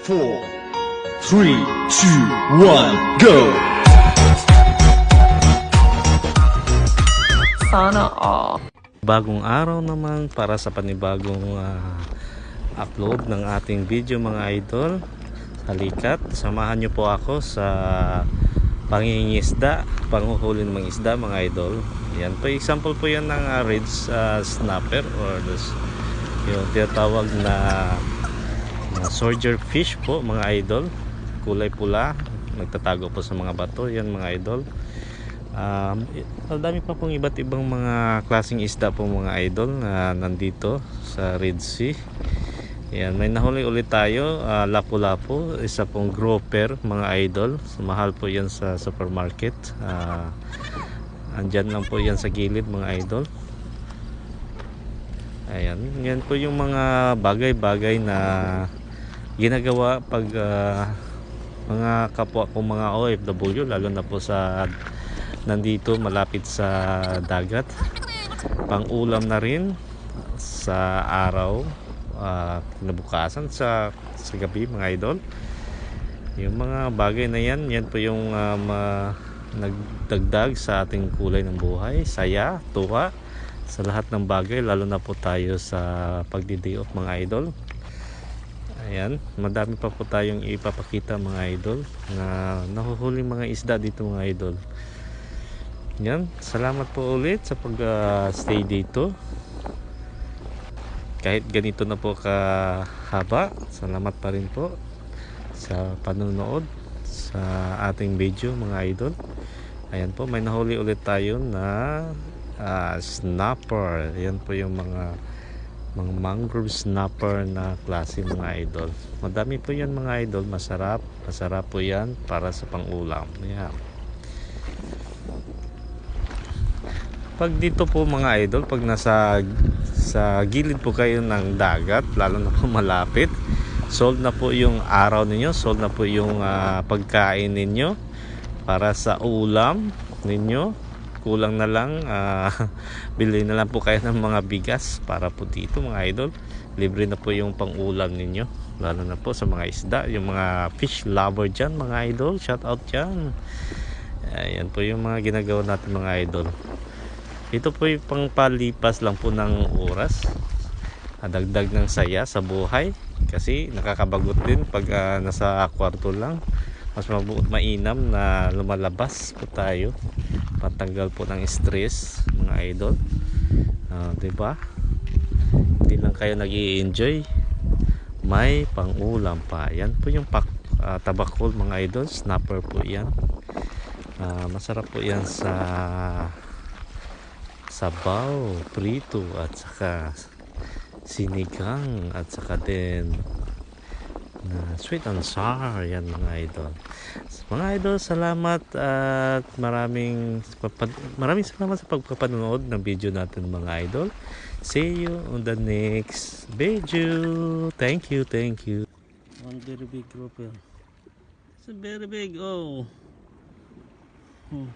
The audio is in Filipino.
four, three, two, one, go! Sana all. Bagong araw naman para sa panibagong ah, upload ng ating video mga idol. Halikat, samahan niyo po ako sa pangingisda, panguhuli ng mga isda mga idol. Yan po, example po yan ng uh, red ah, snapper or this, yung tinatawag na, na soldier fish po mga idol. Kulay pula, nagtatago po sa mga bato, yan mga idol. Um, ang pa pong iba't ibang mga klaseng isda po mga idol na nandito sa Red Sea. Yan, may nahuli ulit tayo, ah, lapu-lapu, isa pong grouper mga idol. So, mahal po yan sa supermarket. Ah, andyan lang po yan sa gilid mga idol. Ayan, yan po yung mga bagay-bagay na ginagawa pag ah, mga kapwa ko mga OFW lalo na po sa nandito malapit sa dagat. Pang ulam na rin sa araw uh, kinabukasan sa, sa gabi mga idol. Yung mga bagay na yan yan po yung um, uh, nagdagdag sa ating kulay ng buhay. Saya, tuwa sa lahat ng bagay lalo na po tayo sa pagdi-day off mga idol ayan madami pa po tayong ipapakita mga idol na nahuhuli mga isda dito mga idol yan, salamat po ulit sa pag-stay dito. Kahit ganito na po kahaba, salamat pa rin po sa panonood sa ating video mga idol. Ayan po, may nahuli ulit tayo na ah, snapper. Ayan po yung mga mga mangrove snapper na klase mga idol. Madami po yan mga idol, masarap. Masarap po yan para sa pangulam. Ayan. pag dito po mga idol pag nasa sa gilid po kayo ng dagat lalo na po malapit sold na po yung araw ninyo sold na po yung ah, pagkain ninyo para sa ulam ninyo kulang na lang ah, bili na lang po kayo ng mga bigas para po dito mga idol libre na po yung pang ulam ninyo lalo na po sa mga isda yung mga fish lover dyan mga idol shout out dyan ayan po yung mga ginagawa natin mga idol ito po yung pangpalipas lang po ng oras. Adagdag ng saya sa buhay. Kasi nakakabagot din pag ah, nasa kwarto lang. Mas mabuot mainam na lumalabas po tayo. Patanggal po ng stress mga idol. Ah, 'di ba? Hindi lang kayo nag enjoy May pangulam pa. Yan po yung pak, ah, tabakol mga idol. Snapper po yan. Ah, masarap po yan sa sabaw, prito at saka sinigang at saka din na sweet and sour yan mga idol. Mga idol salamat at maraming maraming salamat sa pagpapanood ng video natin mga idol. See you on the next video. Thank you thank you. One very big grouper it's a very big oh, oh.